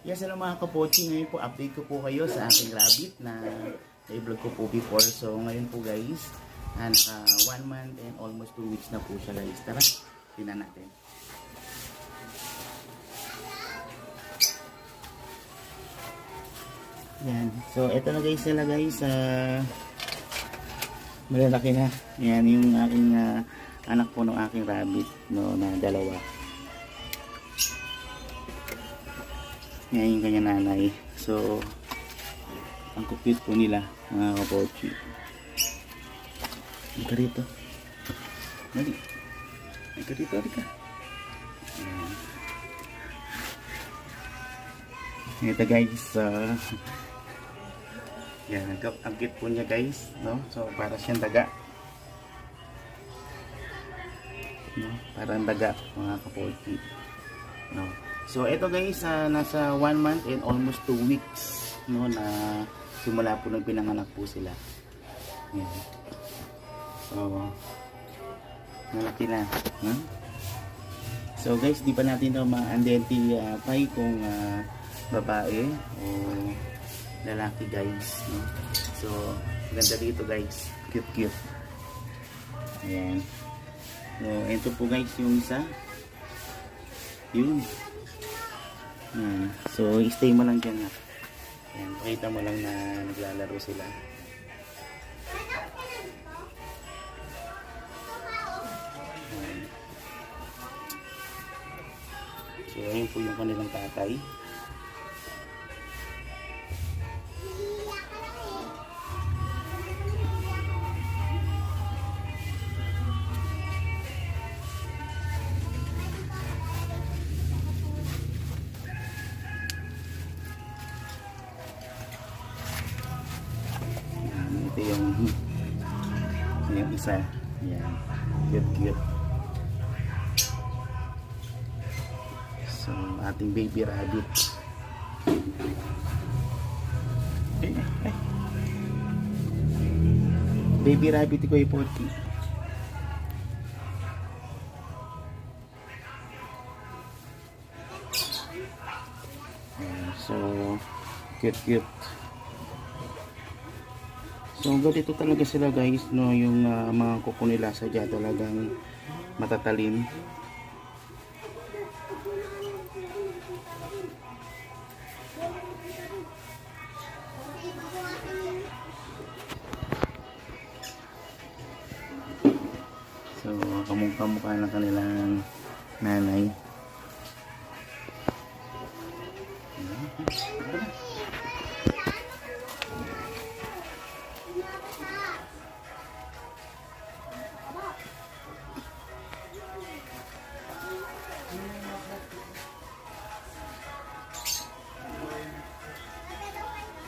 Yes, hello mga kapochi. Ngayon po, update ko po kayo sa aking rabbit na i-vlog ko po before. So, ngayon po guys, ah, naka one month and almost two weeks na po siya guys. Tara, tingnan natin. Yan. So, ito na guys sila guys. ah malalaki na. Yan yung aking ah, anak po ng aking rabbit no, na dalawa. Yan yung kanya nanay. So, ang cute po nila, mga kapochi. Ang ka rito. Dali. Ang ka rito, halika. Ayan. Ito guys, uh, yan, ang, ang cute po niya guys, no? So, para siyang daga. No? Parang daga, mga kapochi. No? So, ito guys, ah, nasa 1 month and almost 2 weeks, no? Na simula po nung pinanganak po sila. Yan. So, malaki na. No? So guys, di pa natin ito ma-identify kung ah, babae o lalaki guys. No? So, ganda dito guys. Cute cute. Ayan. So, ito po guys yung isa. Yun. Ayan. So, stay mo lang dyan ha. Ayan. Pakita mo lang na naglalaro sila. Ayan. So, ayun po yung kanilang tatay. Ito yung yung isa. Yan. Cute, cute. So, ating baby rabbit. Eh. Baby rabbit ko. Ayan, So, cute, cute. So ganito talaga sila guys no yung ah, mga kuko nila sadya talagang matatalim. So kamukha-mukha ng kanilang nanay.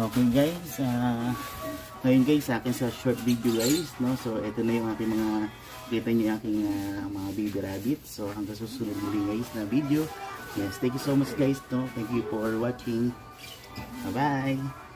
Okay guys, ah ngayon guys sa akin sa short video guys, no? So ito na yung ating mga kita niyo aking ah, mga baby rabbit. So hanggang susunod muli guys na video. Yes, thank you so much guys, no? Thank you for watching. Bye-bye.